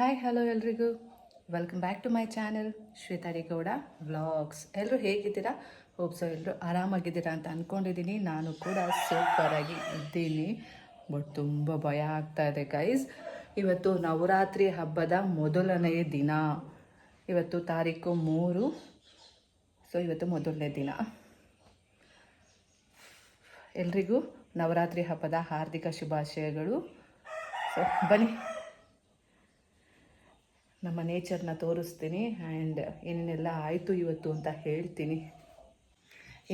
Hi hello ಎಲ್ರಿಗೂ. Welcome back to my channel Shwetari Gowda vlogs ಎಲ್ಲರೂ ಹೇಗಿದ್ದೀರಾ? Hope so ಎಲ್ಲರೂ ಆರಾಮಾಗಿದ್ದೀರಾ ಅಂತ ಅಂದ್ಕೊಂಡಿದ್ದೀನಿ ನಾನು ಕೂಡ ಸೂಪರಾಗಿ ಇದ್ದೀನಿ. ಬಟ್ ತುಂಬ ಭಯ ಆಗ್ತಾ ಇದೆ ಗೈಸ್ ಇವತ್ತು ನವರಾತ್ರಿ ಹಬ್ಬದ ಮೊದಲನೆಯ ದಿನ. ಇವತ್ತು ತಾರೀಕು ಮೂರು. ಸೊ ಇವತ್ತು ಮೊದಲನೇ ದಿನ. ಎಲ್ರಿಗೂ ನವರಾತ್ರಿ ಹಬ್ಬದ ಹಾರ್ದಿಕ ಶುಭಾಶಯಗಳು. ಸೊ ಬನ್ನಿ. ನಮ್ಮ ನೇಚರ್ನ ತೋರಿಸ್ತೀನಿ ಆ್ಯಂಡ್ ಏನೇನೆಲ್ಲ ಆಯಿತು ಇವತ್ತು ಅಂತ ಹೇಳ್ತೀನಿ.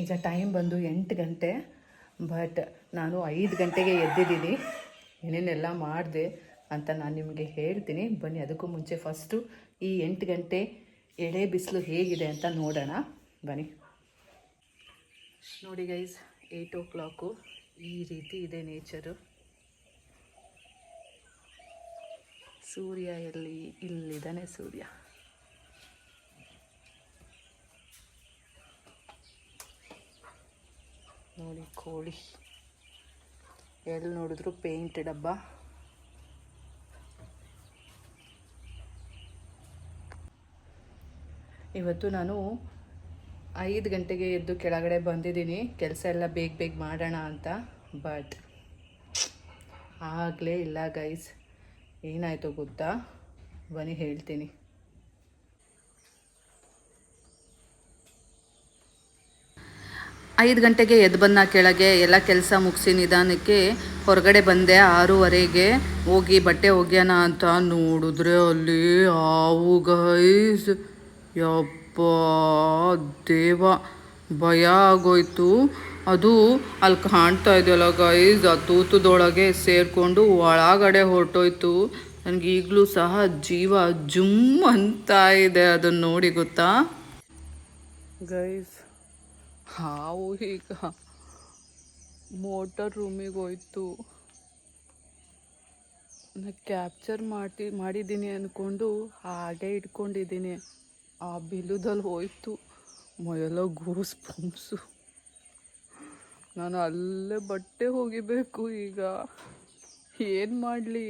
ಈಗ ಟೈಮ್ ಬಂದು ಎಂಟು ಗಂಟೆ ಬಟ್ ನಾನು ಐದು ಗಂಟೆಗೆ ಎದ್ದಿದ್ದೀನಿ. ಏನೇನೆಲ್ಲ ಮಾಡಿದೆ ಅಂತ ನಾನು ನಿಮಗೆ ಹೇಳ್ತೀನಿ. ಬನ್ನಿ, ಅದಕ್ಕೂ ಮುಂಚೆ ಫಸ್ಟು ಈ ಎಂಟು ಗಂಟೆ ಎಳೆ ಬಿಸಿಲು ಹೇಗಿದೆ ಅಂತ ನೋಡೋಣ. ಬನ್ನಿ. ನೋಡಿ ಗೈಸ್ ಏಯ್ಟ್ ಓ ಕ್ಲಾಕು ಈ ರೀತಿ ಇದೆ ನೇಚರು ಸೂರ್ಯ ಎಲ್ಲಿ ಇಲ್ಲಿದ್ದಾನೆ ಸೂರ್ಯ. ನೋಡಿ ಕೋಳಿ. ಎಲ್ಲಿ ನೋಡಿದ್ರು ಪೇಂಟ್ ಡಬ್ಬ. ಇವತ್ತು ನಾನು ಐದು ಗಂಟೆಗೆ ಎದ್ದು ಕೆಳಗಡೆ ಬಂದಿದ್ದೀನಿ. ಕೆಲಸ ಎಲ್ಲ ಬೇಗ ಬೇಗ ಮಾಡೋಣ ಅಂತ. ಬಟ್ ಆಗಲೇ ಇಲ್ಲ ಗೈಸ್. ಏನಾಯಿತು ಗೊತ್ತಾ? ಬನ್ನಿ, ಹೇಳ್ತೀನಿ. ಐದು ಗಂಟೆಗೆ ಎದ್ದು ಬಂದ ಕೆಳಗೆ ಎಲ್ಲ ಕೆಲಸ ಮುಗಿಸಿ ನಿಧಾನಕ್ಕೆ ಹೊರಗಡೆ ಬಂದೆ. ಆರೂವರೆಗೆ ಹೋಗಿ ಬಟ್ಟೆ ಒಗ್ಯೋಣ ಅಂತ ನೋಡಿದ್ರೆ ಅಲ್ಲಿ ಹಾವು ಗೈಸ್. ಯಪ್ಪ, ದೇವ. ಭಯ ಆಗೋಯ್ತು. ಅದು ಅಲ್ಲಿ ಕಾಣ್ತಾ ಇದೆಯಲ್ಲ ಗೈಸ್ ಆ ತೂತದೊಳಗೆ ಸೇರಿಕೊಂಡು ಒಳಗಡೆ ಹೊರಟೋಯ್ತು. ನನಗೆ ಈಗಲೂ ಸಹ ಜೀವ ಜುಮ್ ಅಂತ ಇದೆ ಅದನ್ನು ನೋಡಿ ಗೊತ್ತಾ? ಗೈಸ್ ಹಾವು ಈಗ ಮೋಟರ್ ರೂಮಿಗೆ ಹೋಯ್ತು. ನಾ ಕ್ಯಾಪ್ಚರ್ ಮಾಡಿ ಮಾಡಿದ್ದೀನಿ ಅಂದ್ಕೊಂಡು ಹಾಗೆ ಇಟ್ಕೊಂಡಿದ್ದೀನಿ ಆ ಬಿಲುದಲ್ಲಿ ಹೋಯ್ತು. ಮೈಯೆಲ್ಲ ಗೂಸ್ ಪಂಪ್ಸು ನಾನು ಅಲ್ಲೇ ಬಟ್ಟೆ ಹೋಗಿಬೇಕು ಈಗ. ಏನು ಮಾಡಲಿ?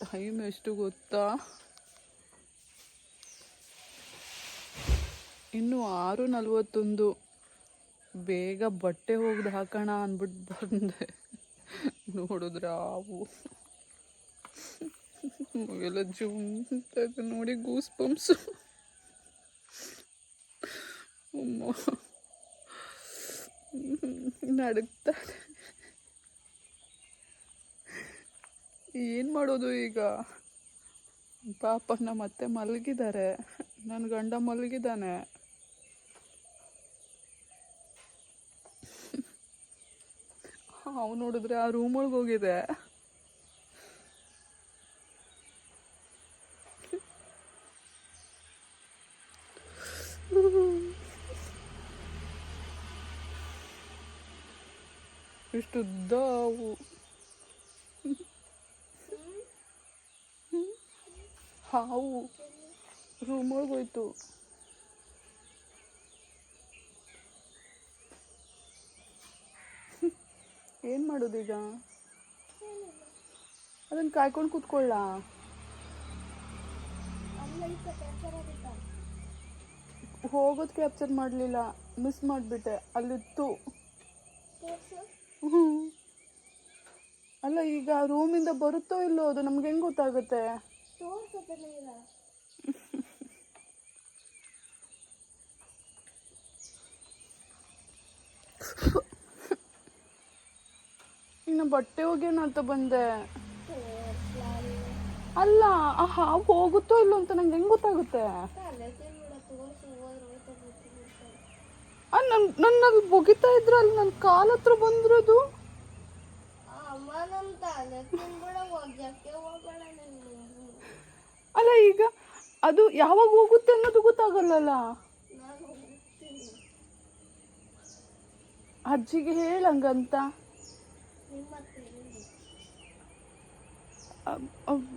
ಟೈಮ್ ಎಷ್ಟು ಗೊತ್ತಾ? ಇನ್ನು ಆರು ನಲ್ವತ್ತೊಂದು. ಬೇಗ ಬಟ್ಟೆ ಹೋಗ್ದು ಹಾಕೋಣ ಅಂದ್ಬಿಟ್ಟು ಬಂದೆ. ನೋಡಿದ್ರೆ ಹಾವು ಎಲ್ಲ ಜುಮ್ ನೋಡಿ ಗೂಸ್ ಪಂಪ್ಸು ನಡುಗ್ತಾರೆ ಏನು ಮಾಡೋದು ಈಗ? ಪಾಪ ನಮ್ಮ ಅತ್ತೆ ಮಲಗಿದ್ದಾರೆ ನನ್ನ ಗಂಡ ಮಲಗಿದ್ದಾನೆ ಅವ್ನು ನೋಡಿದ್ರೆ ಆ ರೂಮ್ ಒಳಗೆ ಹೋಗಿದೆ. ಉದ್ದ ಅವು ಹಾವು ರೂಮ್ ಒಳಗೆ ಹೋಯ್ತು ಏನು ಮಾಡೋದೀಗ ಅದನ್ನು ಕಾಯ್ಕೊಂಡು ಕೂತ್ಕೊಳ್ಳ. ಹೋಗೋದು ಕ್ಯಾಪ್ಚರ್ ಮಾಡಲಿಲ್ಲ ಮಿಸ್ ಮಾಡಿಬಿಟ್ಟೆ, ಅಲ್ಲಿತ್ತು. ಅಲ್ಲ, ಈಗ ರೂಮಿಂದ ಬರುತ್ತೋ ಇಲ್ಲೋ ಅದು? ನಮ್ಗೆ ಹೆಂಗ್ ಗೊತ್ತಾಗುತ್ತೆ? ಇನ್ನು ಬಟ್ಟೆ ಒಗೆಯೋಣ ಅಂತ ಬಂದೆ. ಅಲ್ಲ ಆ ಹೋಗುತ್ತೋ ಇಲ್ಲೋ ಅಂತ ನಂಗೆ ಹೆಂಗೆ ಗೊತ್ತಾಗುತ್ತೆ? ನನ್ ನನ್ನಲ್ಲಿ ಬೊಗಿತಾ ಇದ್ರ ಅಲ್ಲಿ ನನ್ನ ಕಾಲ ಹತ್ರ ಬಂದಿರೋದು. ಅಲ್ಲ ಈಗ ಅದು ಯಾವಾಗ ಹೋಗುತ್ತೆ ಅನ್ನೋದು ಗೊತ್ತಾಗಲ್ಲಲ್ಲ? ಅಜ್ಜಿಗೆ ಹೇಳಂಗಂತ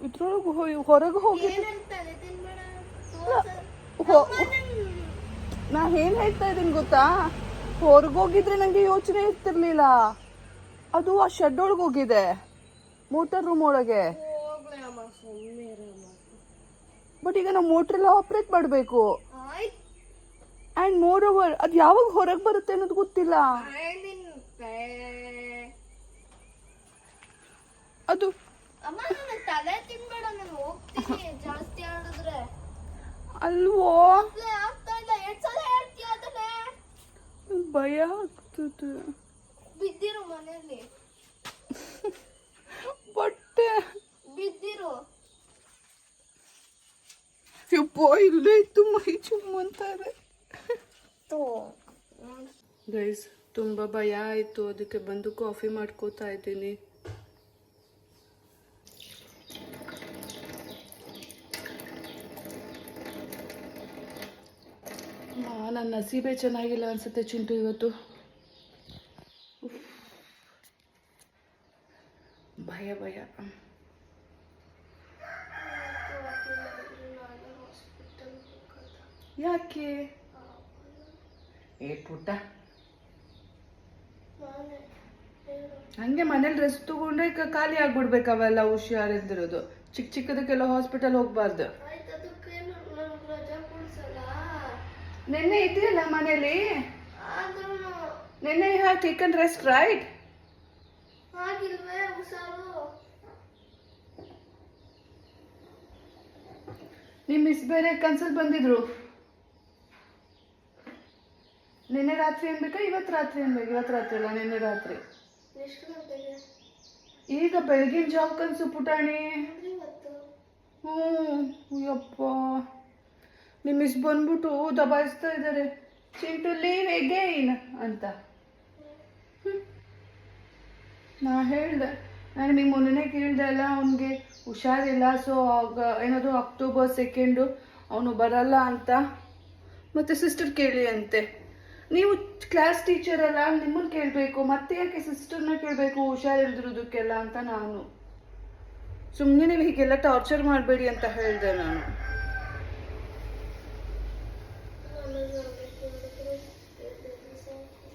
ಇದ್ರೊಳಗೆ ಹೊರಗೆ ಹೋಗಿ ನಾ ಏನ್ ಹೇಳ್ತಾ ಇದ್ದೀನಿ ಗೊತ್ತಾ? ಹೊರಗೋಗಿದ್ರೆ ನಂಗೆ ಯೋಚನೆ ಇರ್ತಿರ್ಲಿಲ್ಲ. ಅದು ಆ ಶೆಡ್ ಒಳಗೆ ಹೋಗಿದೆ. ಮೋಟರ್ ರೂಮ್ ಒಳಗೆ. ಬಟ್ ಈಗ ನಾವು ಮೋಟರ್ ಎಲ್ಲ ಆಪ್ರೇಟ್ ಮಾಡಬೇಕು. ಅಂಡ್ ಆ್ಯಂಡ್ ಮೋರ್ ಓವರ್ ಅದು ಯಾವಾಗ ಹೊರಗೆ ಬರುತ್ತೆ ಅನ್ನೋದು ಗೊತ್ತಿಲ್ಲ. ಅದು ಅಲ್ವೋ? ಭಯ ಆಗ್ತದೆ. ಬಿದ್ದಿರು ಮನೆಯಲ್ಲಿ. ಬಟ್ಟೆ. ಬಿದ್ದಿರು. ಯಪ್ಪೋ ಇಲ್ಲೇ ಇತ್ತು ಮೈ ಚುಮ್ಮಂತಾರೆ ಗೈಸ್ ತುಂಬ ಭಯ ಆಯಿತು. ಅದಕ್ಕೆ ಬಂದು ಕಾಫಿ ಮಾಡ್ಕೋತಾ ಇದ್ದೀನಿ. ನನ್ನ ನಸೀಬೆ ಚೆನ್ನಾಗಿಲ್ಲ ಅನಿಸುತ್ತೆ ಚಿಂಟು ಇವತ್ತು. ಭಯ ಭಯ. ಯಾಕೆ? ಏ, ಪುಟ್ಟ. ಹಂಗೆ ಮನೇಲಿ ರೆಸ್ಟ್ ತಗೊಂಡ್ರೆ ಖಾಲಿ ಆಗ್ಬಿಡ್ಬೇಕು ಅವೆಲ್ಲ ಹುಷಾರಿದ್ದಿರೋದು ಚಿಕ್ಕ ಚಿಕ್ಕದಕ್ಕೆಲ್ಲ ಹಾಸ್ಪಿಟಲ್ ಹೋಗ್ಬಾರ್ದು ಆಯ್ತು ಅದಕ್ಕೆ ನನ್ಗೆ ರಜಾ ಕೊಡ್ಸಲ್ಲ ನಿನ್ನೆ ಇದ್ದೀರಲ್ಲ ಮನೇಲಿ? ಆದರೂ ನಿನ್ನೆ you have taken rest right ನಿಮ್ಮ ಮಿಸ್ ಬೇರೆ ಕನ್ಸಲ್ ಬಂದಿದ್ರು. ನಿನ್ನೆ ರಾತ್ರಿ ಅನ್ಬೇಕಾ ಇವತ್ತು ರಾತ್ರಿ ಅನ್ಬೇಕು ಇವತ್ತು ರಾತ್ರಿ ಅಲ್ಲ ನಿನ್ನೆ ರಾತ್ರಿ. ಈಗ ಬೆಳಗಿನ ಜಾಬ್ ಕನ್ಸು ಪುಟಾಣಿ ಹ್ಞೂ ಯಪ್ಪ ನಿಮ್ಮ ಮಿಸ್ ಬಂದ್ಬಿಟ್ಟು ದಬಾಯಿಸ್ತಾ ಇದ್ದಾರೆ. ಚಿಂಟು ಲೀವ್ ಎಗೇನ್ ಅಂತ. ನಾ ಹೇಳ್ದೆ. ನಾನು ನಿಮ್ಗೆ ಮೊನ್ನೆ ಕೇಳಿದೆ ಅಲ್ಲ, ಅವನಿಗೆ ಹುಷಾರಿಲ್ಲ ಸೊ ಆಗ ಏನದು ಅಕ್ಟೋಬರ್ ಸೆಕೆಂಡು ಅವನು ಬರಲ್ಲ ಅಂತ. ಮತ್ತೆ ಸಿಸ್ಟರ್ ಕೇಳಿ ಅಂತೆ ನೀವು ಕ್ಲಾಸ್ ಟೀಚರ್ ಅಲ್ಲ ನಿಮ್ಮನ್ನು ಕೇಳಬೇಕು. ಮತ್ತೆ ಯಾಕೆ ಸಿಸ್ಟರ್ನ ಕೇಳಬೇಕು, ಹುಷಾರಿಲ್ದಿರೋದಕ್ಕೆಲ್ಲ ಅಂತ ನಾನು. ಸುಮ್ಮನೆ ನೀವು ಹೀಗೆಲ್ಲ ಟಾರ್ಚರ್ ಮಾಡಬೇಡಿ ಅಂತ ಹೇಳಿದೆ ನಾನು ನನಗೆ ಕೇಳಿದ್ರೆ ಕೇಳಿದ್ರೆ ಸಾಕು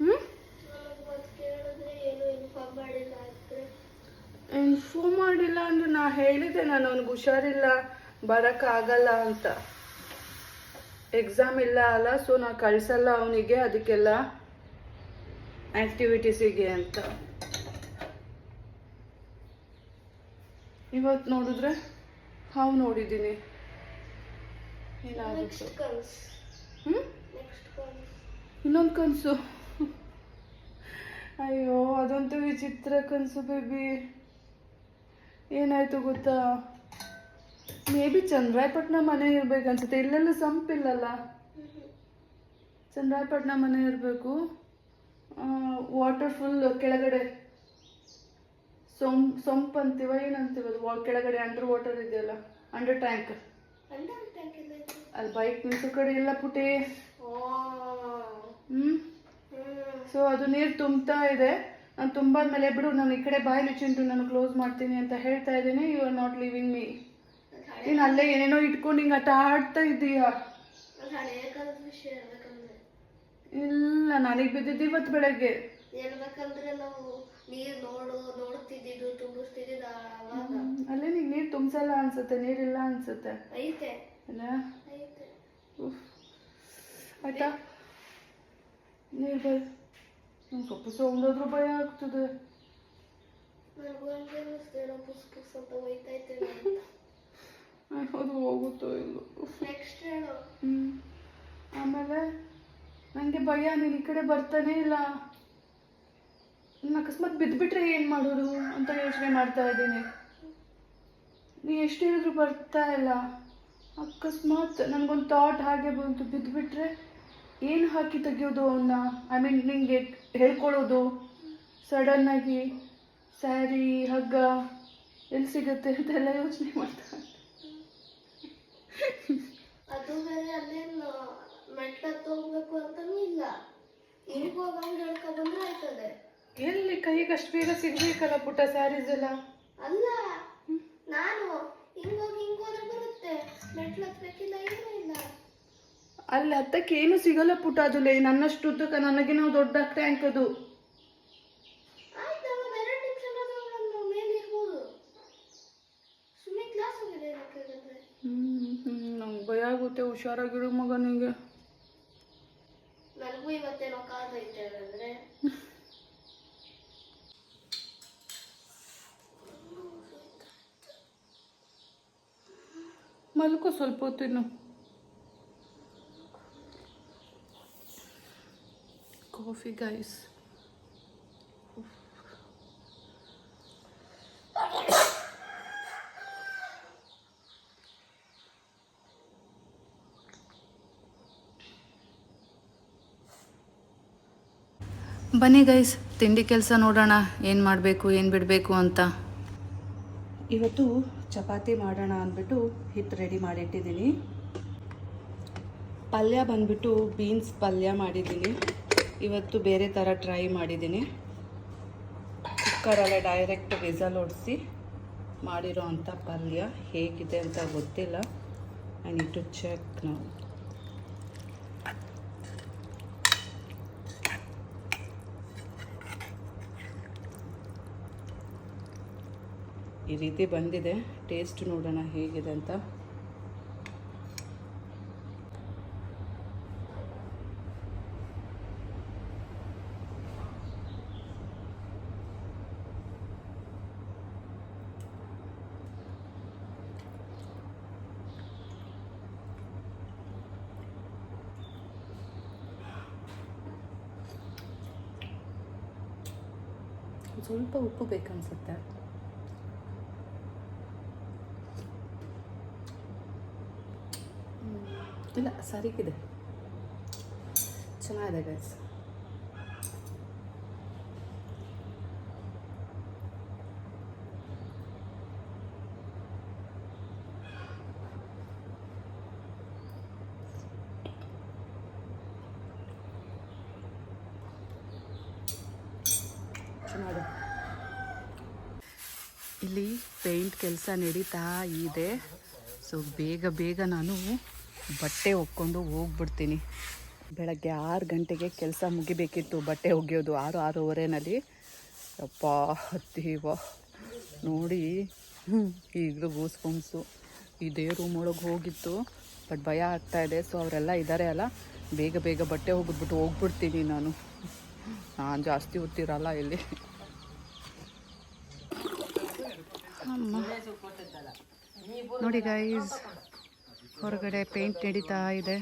ಹ್ಞೂ ನನಗೆ ಮತ್ತೆ ಕೇಳಿದ್ರೆ ಏನು ಇನ್ಫಾರ್ಮ್ ಮಾಡಿಲ್ಲ ಅಂದ್ರೆ ಇನ್ಫಾರ್ಮ್ ಮಾಡಿಲ್ಲ ಅಂದ್ರೆ ನಾ ಹೇಳಿದೆ ನಾನು ಅವ್ನಿಗೆ ಹುಷಾರಿಲ್ಲ ಬರೋಕ್ಕಾಗಲ್ಲ ಅಂತ. ಎಕ್ಸಾಮ್ ಇಲ್ಲ ಅಲ್ಲ ಸೊ ನಾ ಕಳ್ಸಲ್ಲ ಅವನಿಗೆ ಅದಕ್ಕೆಲ್ಲ ಆ್ಯಕ್ಟಿವಿಟೀಸಿಗೆ ಅಂತ. ಇವತ್ತು ನೋಡಿದ್ರೆ ಹಾವು ನೋಡಿದ್ದೀನಿ. ಏನಾಗುತ್ತೆ ಹ್ಞೂ ಇನ್ನೊಂದು ಕನಸು. ಅಯ್ಯೋ ಅದಂತೂ ವಿಚಿತ್ರ ಕನಸು ಬೇಬಿ ಏನಾಯ್ತು ಗೊತ್ತಾ? ಮೇ ಬಿ ಚಂದ್ರಾಯಪಟ್ಟಣ ಮನೆ ಇರ್ಬೇಕು ಅನ್ಸುತ್ತೆ. ಇಲ್ಲೆಲ್ಲ ಸಂಪಿಲ್ಲಲ್ಲ? ಚಂದ್ರಾಯಪಟ್ಟಣ ಮನೆ ಇರಬೇಕು. ವಾಟರ್ ಫುಲ್ ಕೆಳಗಡೆ. ಸೊಂಪ್ ಸೊಂಪ್ ಅಂತೀವ ಏನಂತೀವ ಅದು? ವಾ- ಕೆಳಗಡೆ ಅಂಡರ್ ವಾಟರ್ ಇದೆಯಲ್ಲ? ಅಂಡರ್ ಟ್ಯಾಂಕ್ ಅಲ್ಲಿ ಬೈಕ್ ನಿಂತು ಕಡೆ ಇಲ್ಲ ಪುಟಿ. ಓ. ಹ್ಞೂ ಹ್ಮ್. ಸೊ ಅದು ನೀರು ತುಂಬ್ತಾ ಇದೆ. ನಾನು ತುಂಬಾದ್ಮೇಲೆ ಬಿಡು ನಾನು ಈ ಕಡೆ ಬಾಯಲ್ಲಿ ಚಿಂಟು ನಾನು ಕ್ಲೋಸ್ ಮಾಡ್ತೀನಿ ಅಂತ ಹೇಳ್ತಾ ಇದ್ದೀನಿ. You are not living me ನೀನು ಅಲ್ಲೇ ಏನೇನೋ ಇಟ್ಕೊಂಡು ಹಿಂಗೆ ಆಟ ಆಡ್ತಾ ಇದ್ದೀಯ? ಇಲ್ಲ ನನಗೆ ಬಿದ್ದಿದ್ದು ಇವತ್ತು ಬೆಳಗ್ಗೆ. ಹೇಳ್ಬೇಕಂದ್ರೆ ನಾವು ನೀರು ನೋಡು ಅಲ್ಲೇ ನೀನು ನೀರು ತುಂಬಿಸಲ್ಲ ಅನ್ಸುತ್ತೆ ನೀರಿಲ್ಲ ಅನ್ಸುತ್ತೆ. ಐತೆ. ಅಲ್ಲ. ಆಯ್ತಾ? ನೀರು ಬರ್ ನಂಗೆ ಸೊಪ್ಪು ಸೌಂಡ್ ಆದ್ರೂ ಭಯ ಆಗ್ತದೆ ಅದು ಹೋಗುತ್ತೋ ಇಲ್ಲೋ ನೆಕ್ಸ್ಟ್ ಹೇಳು ಹ್ಮ್. ಆಮೇಲೆ ನನಗೆ ಭಯ ನೀನು ಈ ಕಡೆ ಬರ್ತಾನೆ ಇಲ್ಲ ನೀನು ಅಕಸ್ಮಾತ್ ಬಿದ್ದುಬಿಟ್ರೆ ಏನು ಮಾಡೋದು ಅಂತ ಯೋಚನೆ ಮಾಡ್ತಾ ಇದ್ದೀನಿ ನೀ ಎಷ್ಟು ಹೇಳಿದ್ರು ಬರ್ತಾ ಇಲ್ಲ ಅಕಸ್ಮಾತ್ ನನಗೊಂದು ಥಾಟ್ ಹಾಗೆ ಬಂತು ಬಿದ್ದುಬಿಟ್ರೆ ಏನು ಹಾಕಿ ತೆಗಿಯೋದು ಅವನ್ನ ಐ ಮೀನ್ ನಿಂಗೆ ಹೇಳ್ಕೊಳ್ಳೋದು ಸಡನ್ನಾಗಿ ಸ್ಯಾರಿ ಹಗ್ಗ ಎಲ್ಲಿ ಸಿಗುತ್ತೆ ಅಂತೆಲ್ಲ ಯೋಚನೆ ಮಾಡ್ತಾರೆ. ಅದು ಬೇರೆ ಅಲ್ಲೇನು ಮೆಟ್ಲತ್ತು ಹೋಗ್ಬೇಕು ಅಂತನೂ ಇಲ್ಲ. ಈಗ ಹೋಗಂಗ್ ಹೇಳ್ಕೊಬಂದ್ರೆ ಆಯ್ತದೆ. ಎಲ್ಲಿ ಕೈಗೆ ಅಷ್ಟು ಬೇಗ ಸಿಗ್ಬೇಕಲ್ಲ ಪುಟ್ಟ ಸ್ಯಾರೀಸ್ ಎಲ್ಲ? ಅಲ್ಲ ನಾನು ಹಿಂಗೋಗಿ ಹಿಂಗೋದ್ರೆ ಬರುತ್ತೆ. ಮೆಟ್ಲು ಹತ್ಬೇಕಿಲ್ಲ ಏನು ಅಲ್ಲಿ ಹತ್ತಕ್ಕೆ ಏನು ಸಿಗಲ್ಲ ಪುಟ ಅದು ಲೈ ನನ್ನಷ್ಟು ಉದ್ದಕ್ಕೆ ನನಗೆ ನಾವು ದೊಡ್ಡ ಟ್ಯಾಂಕ್ ಅದು. ನಂಗೆ ಭಯ ಆಗುತ್ತೆ ಹುಷಾರಾಗಿರೋ ಮಗ ನನಗೆ ನನಗೂ ಇವತ್ತೇನೋ ಕಾದೈತೆ ಅಂದರೆ. ಮಲ್ಕೋ ಸ್ವಲ್ಪ ಹೊತ್ತಿನ್ನು ಕಾಫಿ guys. ಬನ್ನಿ ಗೈಸ್ ತಿಂಡಿ ಕೆಲಸ ನೋಡೋಣ. ಏನು ಮಾಡಬೇಕು ಏನು ಬಿಡಬೇಕು ಅಂತ. ಇವತ್ತು ಚಪಾತಿ ಮಾಡೋಣ ಅಂದ್ಬಿಟ್ಟು ಹಿಟ್ಟು ರೆಡಿ ಮಾಡಿಟ್ಟಿದ್ದೀನಿ. ಪಲ್ಯ ಬಂದ್ಬಿಟ್ಟು ಬೀನ್ಸ್ ಪಲ್ಯ ಮಾಡಿದ್ದೀನಿ. ಇವತ್ತು ಬೇರೆ ಥರ ಟ್ರೈ ಮಾಡಿದ್ದೀನಿ. ಕುಕ್ಕರಲ್ಲೇ ಡೈರೆಕ್ಟ್ ವಿಸಲ್ ಹೊಡಿಸಿ ಮಾಡಿರೋ ಅಂಥ ಪಲ್ಯ ಹೇಗಿದೆ ಅಂತ ಗೊತ್ತಿಲ್ಲ. ಐ ನೀಡ್ ಟು ಚೆಕ್ ನಾವು ಈ ರೀತಿ ಬಂದಿದೆ. ಟೇಸ್ಟ್ ನೋಡೋಣ ಹೇಗಿದೆ ಅಂತ. ಸ್ವಲ್ಪ ಉಪ್ಪು ಬೇಕನ್ಸುತ್ತೆ. ಇಲ್ಲ ಸರಿಗಿದೆ. ಚೆನ್ನಾಗಿದೆ ಗೈಸ್ ಚೆನ್ನಾಗಿದೆ. ಇಲ್ಲಿ ಪೇಂಟ್ ಕೆಲಸ ನಡೀತಾ ಇದೆ. ಸೊ ಬೇಗ ಬೇಗ ನಾನು ಬಟ್ಟೆ ಒಕ್ಕೊಂಡು ಹೋಗ್ಬಿಡ್ತೀನಿ. ಬೆಳಗ್ಗೆ ಆರು ಗಂಟೆಗೆ ಕೆಲಸ ಮುಗಿಬೇಕಿತ್ತು ಬಟ್ಟೆ ಒಗೆಯೋದು ಆರು, ಆರೂವರೆನಲ್ಲಿ. ಅಪ್ಪ ದೇವ. ನೋಡಿ, ಈಗಲೂ ಗೂಸ್ ಇದೇ ರೂಮ್ ಒಳಗೆ ಹೋಗಿತ್ತು ಬಟ್ ಭಯ ಆಗ್ತಾ ಇದೆ. ಸೊ ಅವರೆಲ್ಲ ಇದ್ದಾರೆ ಅಲ್ಲ, ಬೇಗ ಬೇಗ ಬಟ್ಟೆ ಹೋಗಿದ್ಬಿಟ್ಟು ಹೋಗ್ಬಿಡ್ತೀನಿ ನಾನು. ನಾನು ಜಾಸ್ತಿ ಹೊತ್ತಿರಲ್ಲ ಇಲ್ಲಿ. ನೋಡಿ ಗೈಸ್ ಹೊರಗಡೆ ಪೇಂಟ್ ನಡೀತಾ ಇದೆ.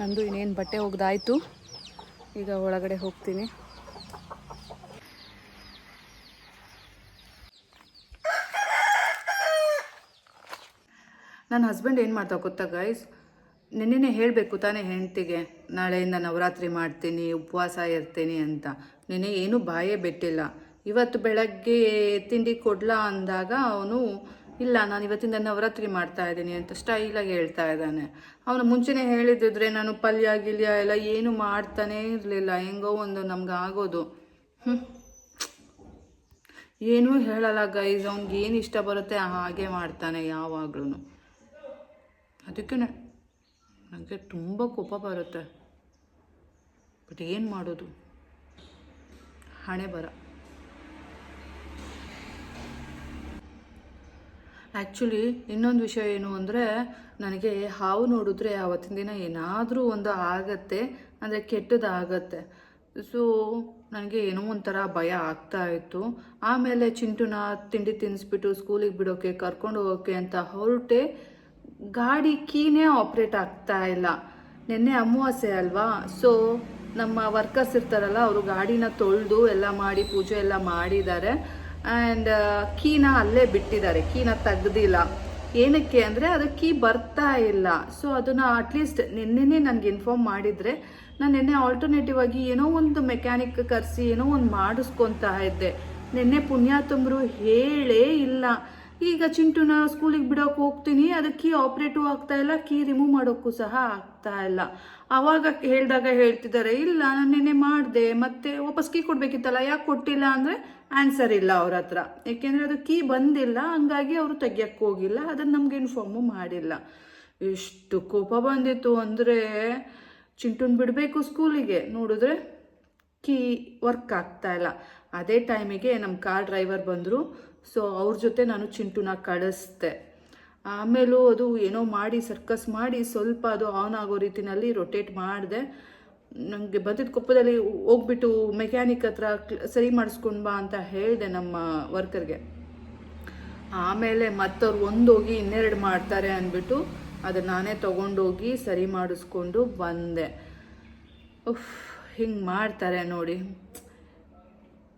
ನಂದು ಇನ್ನೇನು ಬಟ್ಟೆ ಒಗ್ದಾಯ್ತು. ಈಗ ಒಳಗಡೆ ಹೋಗ್ತೀನಿ. ನನ್ನ ಹಸ್ಬೆಂಡ್ ಏನು ಮಾಡ್ತಾ ಗೊತ್ತಾ ಗೈಸ್ ನಿನ್ನೆನೇ ಹೇಳಬೇಕು ತಾನೇ ಹೆಂಡ್ತಿಗೆ, ನಾಳೆಯಿಂದ ನವರಾತ್ರಿ ಮಾಡ್ತೀನಿ, ಉಪವಾಸ ಇರ್ತೀನಿ ಅಂತ. ನಿನ್ನೆ ಏನೂ ಬಾಯೇ ಬಿಟ್ಟಿಲ್ಲ. ಇವತ್ತು ಬೆಳಗ್ಗೆ ತಿಂಡಿ ಕೊಡ್ಲಾ ಅಂದಾಗ ಅವನು, ಇಲ್ಲ, ನಾನು ಇವತ್ತಿಂದ ನವರಾತ್ರಿ ಮಾಡ್ತಾ ಇದ್ದೀನಿ ಅಂತ ಸ್ಟೈಲಾಗಿ ಹೇಳ್ತಾ ಇದ್ದಾನೆ. ಅವನು ಮುಂಚೆನೇ ಹೇಳಿದ್ದಿದ್ರೆ ನಾನು ಪಲ್ಯ, ಗಿಲ್ಯ ಎಲ್ಲ ಏನು ಮಾಡ್ತಾನೇ ಇರಲಿಲ್ಲ. ಹೆಂಗೋ ಒಂದು ನಮ್ಗೆ ಆಗೋದು. ಏನೂ ಹೇಳಲ್ಲ ಗೈಸ್ ಅವ್ನಿಗೆ ಏನು ಇಷ್ಟ ಬರುತ್ತೆ ಹಾಗೆ ಮಾಡ್ತಾನೆ ಯಾವಾಗ್ಲೂ ಅದಕ್ಕೆ ನನಗೆ ತುಂಬ ಕೋಪ ಬರುತ್ತೆ. ಬಟ್ ಏನು ಮಾಡೋದು? ಹಣೆ ಬರ. ಆ್ಯಕ್ಚುಲಿ ಇನ್ನೊಂದು ವಿಷಯ ಏನು ಅಂದರೆ, ನನಗೆ ಹಾವು ನೋಡಿದ್ರೆ ಆವತ್ತಿನ ದಿನ ಏನಾದರೂ ಒಂದು ಆಗತ್ತೆ, ಅಂದರೆ ಕೆಟ್ಟದಾಗತ್ತೆ. ಸೊ ನನಗೆ ಏನೋ ಒಂಥರ ಭಯ ಆಗ್ತಾ ಇತ್ತು. ಆಮೇಲೆ ಚಿಂಟುನ ತಿಂಡಿ ತಿನ್ನಿಸ್ಬಿಟ್ಟು ಸ್ಕೂಲಿಗೆ ಬಿಡೋಕೆ, ಕರ್ಕೊಂಡು ಹೋಗೋಕೆ ಅಂತ ಹೊರಟೆ. ಗಾಡಿ ಕೀನೇ ಆಪ್ರೇಟ್ ಆಗ್ತಾ ಇಲ್ಲ. ನಿನ್ನೆ ಅಮಾವಾಸ್ಯೆ ಅಲ್ವಾ? ಸೊ ನಮ್ಮ ವರ್ಕರ್ಸ್ ಇರ್ತಾರಲ್ಲ, ಅವರು ಗಾಡಿನ ತೊಳೆದು ಎಲ್ಲ ಮಾಡಿ, ಪೂಜೆ ಎಲ್ಲ ಮಾಡಿದ್ದಾರೆ. ಆ್ಯಂಡ್ ಕೀನ ಅಲ್ಲೇ ಬಿಟ್ಟಿದ್ದಾರೆ. ಕೀನ ತೆಗ್ದಿಲ್ಲ. ಏನಕ್ಕೆ ಅಂದರೆ, ಅದು ಕೀ ಬರ್ತಾ ಇಲ್ಲ. ಸೊ ಅದನ್ನು ಅಟ್ಲೀಸ್ಟ್ ನಿನ್ನೆನೇ ನನಗೆ ಇನ್ಫಾರ್ಮ್ ಮಾಡಿದರೆ, ನಾನು ನಿನ್ನೆ ಆಲ್ಟರ್ನೇಟಿವ್ ಆಗಿ ಏನೋ ಒಂದು ಮೆಕ್ಯಾನಿಕ್ ಕರೆಸಿ ಏನೋ ಒಂದು ಮಾಡಿಸ್ಕೊತಾ ಇದ್ದೆ. ನಿನ್ನೆ ಪುಣ್ಯಾತಂಬರು ಹೇಳೇ ಇಲ್ಲ. ಈಗ ಚಿಂಟುನ ಸ್ಕೂಲಿಗೆ ಬಿಡೋಕೆ ಹೋಗ್ತೀನಿ. ಅದಕ್ಕೆ ಕೀ ಆಪ್ರೇಟಿವ್ ಆಗ್ತಾ ಇಲ್ಲ. ಕೀ ರಿಮೂವ್ ಮಾಡೋಕ್ಕೂ ಸಹ ಆಗ್ತಾ ಇಲ್ಲ. ಆವಾಗ ಹೇಳಿದಾಗ ಹೇಳ್ತಿದ್ದಾರೆ, ಇಲ್ಲ, ನಾನು ನಿನ್ನೆ ಮಾಡಿದೆ. ಮತ್ತೆ ವಾಪಸ್ ಕೀ ಕೊಡಬೇಕಿತ್ತಲ್ಲ, ಯಾಕೆ ಕೊಟ್ಟಿಲ್ಲ? ಅಂದರೆ ಆನ್ಸರ್ ಇಲ್ಲ ಅವ್ರ ಹತ್ರ. ಏಕೆಂದರೆ ಅದು ಕೀ ಬಂದಿಲ್ಲ. ಹಂಗಾಗಿ ಅವರು ತೆಗಿಯೋಕ್ಕೆ ಹೋಗಿಲ್ಲ. ಅದನ್ನು ನಮ್ಗೆ ಇನ್ಫಾರ್ಮು ಮಾಡಿಲ್ಲ. ಎಷ್ಟು ಕೋಪ ಬಂದಿತ್ತು ಅಂದರೆ ಚಿಂಟುನ್ ಬಿಡಬೇಕು ಸ್ಕೂಲಿಗೆ ನೋಡಿದ್ರೆ ಕೀ ವರ್ಕ್ ಆಗ್ತಾ ಇಲ್ಲ. ಅದೇ ಟೈಮಿಗೆ ನಮ್ಮ ಕಾರ್ ಡ್ರೈವರ್ ಬಂದರು. ಸೊ ಅವ್ರ ಜೊತೆ ನಾನು ಚಿಂಟುನ ಕಳಿಸ್ದೆ. ಆಮೇಲೂ ಅದು ಏನೋ ಮಾಡಿ ಸರ್ಕಸ್ ಮಾಡಿ ಸ್ವಲ್ಪ ಅದು ಆನ್ ಆಗೋ ರೀತಿನಲ್ಲಿ ರೊಟೇಟ್ ಮಾಡಿದೆ. ನನಗೆ ಬಂದಿದ್ದ ಕೊಪ್ಪದಲ್ಲಿ ಹೋಗ್ಬಿಟ್ಟು ಮೆಕ್ಯಾನಿಕ್ ಹತ್ರ ಸರಿ ಮಾಡಿಸ್ಕೊಂಡು ಬಾ ಅಂತ ಹೇಳಿದೆ ನಮ್ಮ ವರ್ಕರ್ಗೆ ಆಮೇಲೆ ಮತ್ತವ್ರು ಒಂದೋಗಿ ಇನ್ನೆರಡು ಮಾಡ್ತಾರೆ ಅಂದ್ಬಿಟ್ಟು ಅದನ್ನ ನಾನೇ ತೊಗೊಂಡೋಗಿ ಸರಿ ಮಾಡಿಸ್ಕೊಂಡು ಬಂದೆ. ಉಫ್, ಹಿಂಗೆ ಮಾಡ್ತಾರೆ ನೋಡಿ.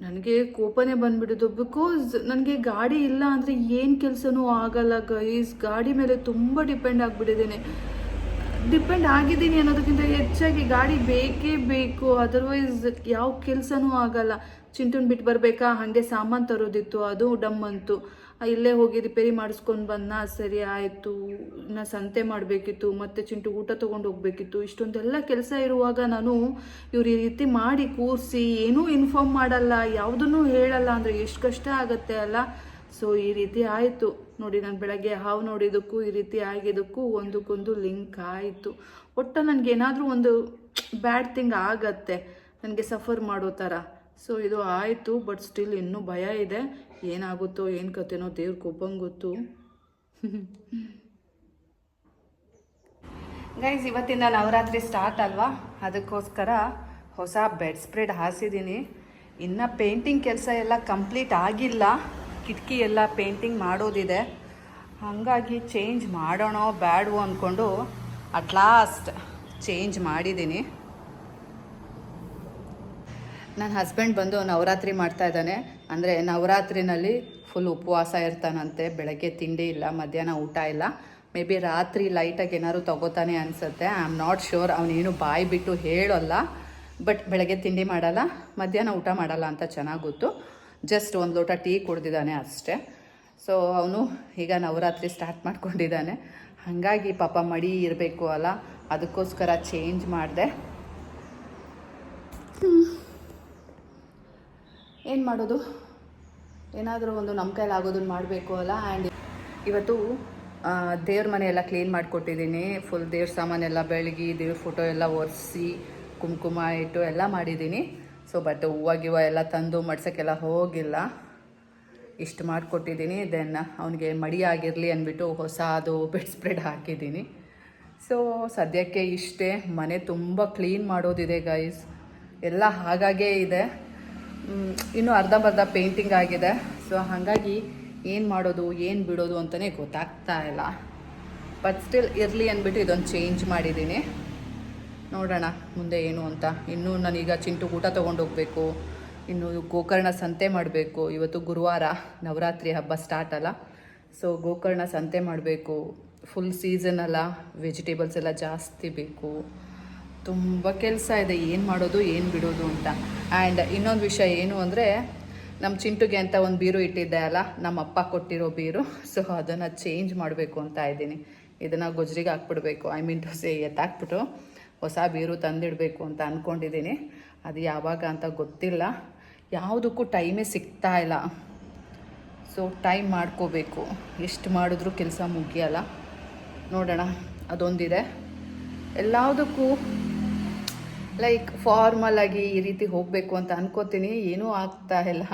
ನನಗೆ ಕೋಪನೇ ಬಂದ್ಬಿಡೋದು ಬಿಕಾಸ್ ನನಗೆ ಗಾಡಿ ಇಲ್ಲ ಅಂದರೆ ಏನು ಕೆಲಸನೂ ಆಗಲ್ಲ ಗೈಸ್ ಗಾಡಿ ಮೇಲೆ ತುಂಬ ಡಿಪೆಂಡ್ ಆಗಿಬಿಟ್ಟಿದ್ದೀನಿ. ಡಿಪೆಂಡ್ ಆಗಿದ್ದೀನಿ ಅನ್ನೋದಕ್ಕಿಂತ ಹೆಚ್ಚಾಗಿ ಗಾಡಿ ಬೇಕೇ ಬೇಕು. ಅದರ್ವೈಸ್ ಯಾವ ಕೆಲಸನೂ ಆಗಲ್ಲ. ಚಿಂಟುನ್ ಬಿಟ್ಟು ಬರಬೇಕಾ? ಹಾಗೆ ಸಾಮಾನು ತರೋದಿತ್ತು. ಅದು ಡಮ್ ಅಂತು ಆ, ಇಲ್ಲೇ ಹೋಗಿ ರಿಪೇರಿ ಮಾಡಿಸ್ಕೊಂಡು ಬಂದ ಸರಿ ಆಯಿತು, ಇನ್ನು ಸಂತೆ ಮಾಡಬೇಕಿತ್ತು, ಮತ್ತು ಚಿಂಟು ಊಟ ತೊಗೊಂಡು ಹೋಗಬೇಕಿತ್ತು, ಇಷ್ಟೊಂದೆಲ್ಲ ಕೆಲಸ ಇರುವಾಗ ನಾನು ಇವ್ರು ಈ ರೀತಿ ಮಾಡಿ ಕೂರಿಸಿ, ಏನೂ ಇನ್ಫಾರ್ಮ್ ಮಾಡಲ್ಲ, ಯಾವುದನ್ನು ಹೇಳಲ್ಲ, ಅಂದರೆ ಎಷ್ಟು ಕಷ್ಟ ಆಗುತ್ತೆ ಅಲ್ಲ. ಸೊ ಈ ರೀತಿ ಆಯಿತು. ನೋಡಿ, ನಾನು ಬೆಳಗ್ಗೆ ಹಾವು ನೋಡಿದ್ದಕ್ಕೂ, ಈ ರೀತಿ ಆಗಿದ್ದಕ್ಕೂ ಒಂದಕ್ಕೊಂದು ಲಿಂಕ್ ಆಯಿತು. ಒಟ್ಟು ನನಗೆ ಏನಾದರೂ ಒಂದು ಬ್ಯಾಡ್ ಥಿಂಗ್ ಆಗತ್ತೆ, ನನಗೆ ಸಫರ್ ಮಾಡೋ ಥರ. ಸೊ ಇದು ಆಯಿತು ಬಟ್ ಸ್ಟಿಲ್ ಇನ್ನೂ ಭಯ ಇದೆ. ಏನಾಗುತ್ತೋ, ಏನು ಕತೆನೋ ದೇವ್ರಿಗೆ ಕೊಬ್ಬಂಗೆ ಗೊತ್ತು. ಗೈಸ್ ಇವತ್ತಿಂದ ನವರಾತ್ರಿ ಸ್ಟಾರ್ಟ್ ಅಲ್ವಾ? ಅದಕ್ಕೋಸ್ಕರ ಹೊಸ ಬೆಡ್ ಸ್ಪ್ರೆಡ್ ಹಾಸಿದ್ದೀನಿ ಇನ್ನು ಪೇಂಟಿಂಗ್ ಕೆಲಸ ಎಲ್ಲ ಕಂಪ್ಲೀಟ್ ಆಗಿಲ್ಲ. ಕಿಟಕಿ ಎಲ್ಲ ಪೇಂಟಿಂಗ್ ಮಾಡೋದಿದೆ. ಹಾಗಾಗಿ ಚೇಂಜ್ ಮಾಡೋಣೋ ಬ್ಯಾಡೋ ಅಂದ್ಕೊಂಡು ಅಟ್ ಲಾಸ್ಟ್ ಚೇಂಜ್ ಮಾಡಿದ್ದೀನಿ ನನ್ನ ಹಸ್ಬೆಂಡ್ ಬಂದು ನವರಾತ್ರಿ ಮಾಡ್ತಾ ಇದ್ದಾನೆ. ಅಂದರೆ ನವರಾತ್ರಿನಲ್ಲಿ ಫುಲ್ ಉಪವಾಸ ಇರ್ತಾನಂತೆ, ಬೆಳಗ್ಗೆ ತಿಂಡಿ ಇಲ್ಲ, ಮಧ್ಯಾಹ್ನ ಊಟ ಇಲ್ಲ. ಮೇ ಬಿ ರಾತ್ರಿ ಲೈಟಾಗಿ ಏನಾದ್ರು ತಗೋತಾನೆ ಅನಿಸುತ್ತೆ. ಐ ಆಮ್ ನಾಟ್ ಶ್ಯೂರ್ ಅವನೇನು ಬಾಯಿ ಬಿಟ್ಟು ಹೇಳೋಲ್ಲ. ಬಟ್ ಬೆಳಗ್ಗೆ ತಿಂಡಿ ಮಾಡಲ್ಲ, ಮಧ್ಯಾಹ್ನ ಊಟ ಮಾಡಲ್ಲ ಅಂತ ಚೆನ್ನಾಗಿ ಗೊತ್ತು. ಜಸ್ಟ್ ಒಂದು ಲೋಟ ಟೀ ಕುಡ್ದಿದ್ದಾನೆ ಅಷ್ಟೇ. ಸೊ ಅವನು ಈಗ ನವರಾತ್ರಿ ಸ್ಟಾರ್ಟ್ ಮಾಡ್ಕೊಂಡಿದ್ದಾನೆ ಹಾಗಾಗಿ ಪಾಪ ಮಡಿ ಇರಬೇಕು ಅಲ್ಲ, ಅದಕ್ಕೋಸ್ಕರ ಚೇಂಜ್ ಮಾಡಿದೆ. ಏನು ಮಾಡೋದು? ಏನಾದರೂ ಒಂದು ನಮ್ಮ ಕೈಲಿ ಆಗೋದನ್ನ ಮಾಡಬೇಕು ಅಲ್ಲ? ಆ್ಯಂಡ್ ಇವತ್ತು ದೇವ್ರ ಮನೆ ಎಲ್ಲ ಕ್ಲೀನ್ ಮಾಡಿಕೊಟ್ಟಿದ್ದೀನಿ. ಫುಲ್ ದೇವ್ರ ಸಾಮಾನೆಲ್ಲ ಬೆಳಗಿ, ದೇವ್ರ ಫೋಟೋ ಎಲ್ಲ ಒರೆಸಿ, ಕುಂಕುಮ ಇಟ್ಟು ಎಲ್ಲ ಮಾಡಿದ್ದೀನಿ. ಸೊ ಬಟ್ ಹೂವು ಗಿವ ಎಲ್ಲ ತಂದು ಮಡ್ಸೋಕ್ಕೆಲ್ಲ ಹೋಗಿಲ್ಲ. ಇಷ್ಟು ಮಾಡಿಕೊಟ್ಟಿದ್ದೀನಿ. ದೆನ್ ಅವನಿಗೆ ಮಡಿ ಆಗಿರಲಿ ಅಂದ್ಬಿಟ್ಟು ಹೊಸ ಅದು ಬೆಡ್ ಸ್ಪ್ರೆಡ್ ಹಾಕಿದ್ದೀನಿ. ಸೊ ಸದ್ಯಕ್ಕೆ ಇಷ್ಟೇ. ಮನೆ ತುಂಬ ಕ್ಲೀನ್ ಮಾಡೋದಿದೆ ಗೈಸ್ ಎಲ್ಲ ಹಾಗಾಗೇ ಇದೆ. ಇನ್ನು ಅರ್ಧಂಬರ್ಧ ಪೇಂಟಿಂಗ್ ಆಗಿದೆ. ಸೊ ಹಾಗಾಗಿ ಏನು ಮಾಡೋದು, ಏನು ಬಿಡೋದು ಅಂತಲೇ ಗೊತ್ತಾಗ್ತಾ ಇಲ್ಲ. ಬಟ್ ಸ್ಟಿಲ್ ಇರಲಿ ಅಂದ್ಬಿಟ್ಟು ಇದೊಂದು ಚೇಂಜ್ ಮಾಡಿದ್ದೀನಿ ನೋಡೋಣ ಮುಂದೆ ಏನು ಅಂತ. ಇನ್ನೂ ನಾನೀಗ ಚಿಂಟು ಊಟ ತೊಗೊಂಡು ಹೋಗಬೇಕು. ಇನ್ನು ಗೋಕರ್ಣ ಸಂತೆ ಮಾಡಬೇಕು. ಇವತ್ತು ಗುರುವಾರ ನವರಾತ್ರಿ ಹಬ್ಬ ಸ್ಟಾರ್ಟ್ ಅಲ್ಲ. ಸೊ ಗೋಕರ್ಣ ಸಂತೆ ಮಾಡಬೇಕು. ಫುಲ್ ಸೀಸನ್ ಅಲ್ಲ. ವೆಜಿಟೇಬಲ್ಸ್ ಎಲ್ಲ ಜಾಸ್ತಿ ಬೇಕು. ತುಂಬ ಕೆಲಸ ಇದೆ, ಏನು ಮಾಡೋದು, ಏನು ಬಿಡೋದು ಅಂತ. ಆ್ಯಂಡ್ ಇನ್ನೊಂದು ವಿಷಯ ಏನು ಅಂದರೆ ನಮ್ಮ ಚಿಂಟುಗೆ ಅಂತ ಒಂದು ಬೀರು ಇಟ್ಟಿದ್ದೆ ಅಲ್ಲ ನಮ್ಮ ಅಪ್ಪ ಕೊಟ್ಟಿರೋ ಬೀರು. ಸೊ ಅದನ್ನು ಚೇಂಜ್ ಮಾಡಬೇಕು ಅಂತ ಇದ್ದೀನಿ. ಇದನ್ನು ಗೊಜ್ರಿಗೆ ಹಾಕ್ಬಿಡ್ಬೇಕು ಐ ಮೀನ್ ಟು ಸೇ ಎತ್ತಾಕ್ಬಿಟ್ಟು ಹೊಸ ಬೀರು ತಂದಿಡಬೇಕು ಅಂತ ಅಂದ್ಕೊಂಡಿದ್ದೀನಿ ಅದು ಯಾವಾಗ ಅಂತ ಗೊತ್ತಿಲ್ಲ. ಯಾವುದಕ್ಕೂ ಟೈಮೇ ಸಿಗ್ತಾ ಇಲ್ಲ. ಸೊ ಟೈಮ್ ಮಾಡ್ಕೋಬೇಕು. ಎಷ್ಟು ಮಾಡಿದ್ರೂ ಕೆಲಸ ಮುಗಿಯಲ್ಲ. ನೋಡೋಣ, ಅದೊಂದಿದೆ. ಎಲ್ಲದಕ್ಕೂ ಲೈಕ್ ಫಾರ್ಮಲ್ ಆಗಿ ಈ ರೀತಿ ಹೋಗಬೇಕು ಅಂತ ಅನ್ಕೋತೀನಿ. ಏನೂ ಆಗ್ತಾ ಇಲ್ಲ.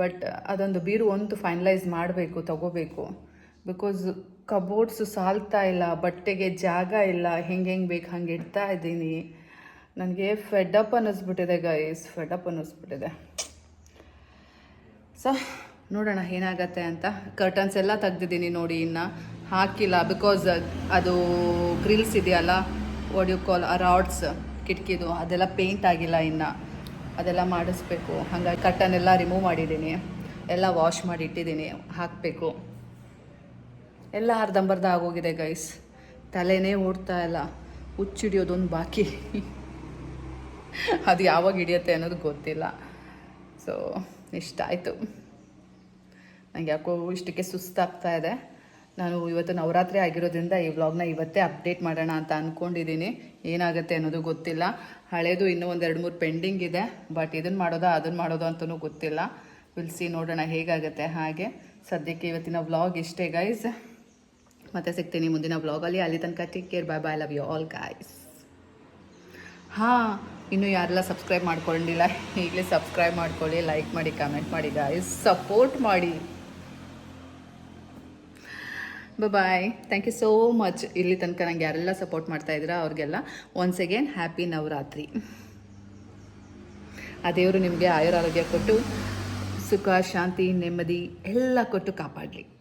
ಬಟ್ ಅದೊಂದು ಬೀರು ಒಂದು ಫೈನಲೈಸ್ ಮಾಡಬೇಕು, ತಗೋಬೇಕು. ಬಿಕಾಸ್ ಕಬೋರ್ಡ್ಸು ಸಾಲ್ತಾ ಇಲ್ಲ, ಬಟ್ಟೆಗೆ ಜಾಗ ಇಲ್ಲ, ಹೆಂಗೆ ಹೆಂಗೆ ಬೇಕು ಹಂಗೆ ಇಡ್ತಾ ಇದ್ದೀನಿ. ನನಗೆ ಫೆಡಪ್ ಅನ್ನಿಸ್ಬಿಟ್ಟಿದೆ ಗೈಸ್ ಫೆಡಪ್ ಅನ್ನಿಸ್ಬಿಟ್ಟಿದೆ. ಸೊ ನೋಡೋಣ ಏನಾಗತ್ತೆ ಅಂತ. ಕರ್ಟನ್ಸ್ ಎಲ್ಲ ತೆಗ್ದಿದ್ದೀನಿ ನೋಡಿ ಇನ್ನು. ಹಾಕಿಲ್ಲ ಬಿಕಾಸ್ ಅದು ಗ್ರಿಲ್ಸ್ ಇದೆಯಲ್ಲ ವಾಟ್ ಯು ಕಾಲ್ ಆ ರಾಡ್ಸ್ ಕಿಟಕಿದು, ಅದೆಲ್ಲ ಪೇಂಟ್ ಆಗಿಲ್ಲ ಇನ್ನು. ಅದೆಲ್ಲ ಮಾಡಿಸ್ಬೇಕು. ಹಾಗಾಗಿ ಕಟ್ಟನ್ ಎಲ್ಲ ರಿಮೂವ್ ಮಾಡಿದ್ದೀನಿ. ಎಲ್ಲ ವಾಶ್ ಮಾಡಿ ಇಟ್ಟಿದ್ದೀನಿ. ಹಾಕಬೇಕು. ಎಲ್ಲ ಅರ್ಧಂಬರ್ಧ ಆಗೋಗಿದೆ ಗೈಸ್ ತಲೆನೇ ಓಡ್ತಾ ಇಲ್ಲ. ಹುಚ್ಚಿಡಿಯೋದೊಂದು ಬಾಕಿ. ಅದು ಯಾವಾಗ ಹಿಡಿಯುತ್ತೆ ಅನ್ನೋದು ಗೊತ್ತಿಲ್ಲ. ಸೊ ಇಷ್ಟಾಯಿತು ನನಗೆ ಯಾಕೋ ಇಷ್ಟಕ್ಕೆ ಸುಸ್ತಾಗ್ತಾ ಇದೆ. ನಾನು ಇವತ್ತು ನವರಾತ್ರಿ ಆಗಿರೋದ್ರಿಂದ ಈ ವ್ಲಾಗ್ನ ಇವತ್ತೇ ಅಪ್ಡೇಟ್ ಮಾಡೋಣ ಅಂತ ಅಂದ್ಕೊಂಡಿದ್ದೀನಿ ಏನಾಗುತ್ತೆ ಅನ್ನೋದು ಗೊತ್ತಿಲ್ಲ. ಹಳೇದು ಇನ್ನೂ ಒಂದು ಎರಡು ಮೂರು ಪೆಂಡಿಂಗ್ ಇದೆ. ಬಟ್ ಇದನ್ನು ಮಾಡೋದಾ ಅದನ್ನು ಮಾಡೋದಾ ಅಂತಲೂ ಗೊತ್ತಿಲ್ಲ. ವಿಲ್ಸಿ ನೋಡೋಣ ಹೇಗಾಗುತ್ತೆ ಹಾಗೆ. ಸದ್ಯಕ್ಕೆ ಇವತ್ತಿನ ವ್ಲಾಗ್ ಇಷ್ಟೇ ಗೈಸ್ ಮತ್ತೆ ಸಿಗ್ತೀನಿ ಮುಂದಿನ ವ್ಲಾಗಲ್ಲಿ ಅಲ್ಲಿ. ತನಕ take care bye bye love you all guys ಹಾಂ, ಇನ್ನೂ ಯಾರೆಲ್ಲ ಸಬ್ಸ್ಕ್ರೈಬ್ ಮಾಡ್ಕೊಂಡಿಲ್ಲ, ಈಗಲೇ ಸಬ್ಸ್ಕ್ರೈಬ್ ಮಾಡ್ಕೊಳ್ಳಿ ಲೈಕ್ ಮಾಡಿ ಕಮೆಂಟ್ ಮಾಡಿ ಗಾಯ್ಸ್ ಸಪೋರ್ಟ್ ಮಾಡಿ. Bye thank you so much ಇಲ್ಲಿ ತನಕ ನಂಗೆ ಯಾರೆಲ್ಲ ಸಪೋರ್ಟ್ ಮಾಡ್ತಾ ಇದ್ದೀರಾ ಅವ್ರಿಗೆಲ್ಲ. ಒನ್ಸ್ ಅಗೇನ್ ಹ್ಯಾಪಿ ನವರಾತ್ರಿ ಆ ದೇವರು ನಿಮಗೆ ಆಯುರಾರೋಗ್ಯ ಕೊಟ್ಟು ಸುಖ, ಶಾಂತಿ, ನೆಮ್ಮದಿ ಎಲ್ಲ ಕೊಟ್ಟು ಕಾಪಾಡಲಿ.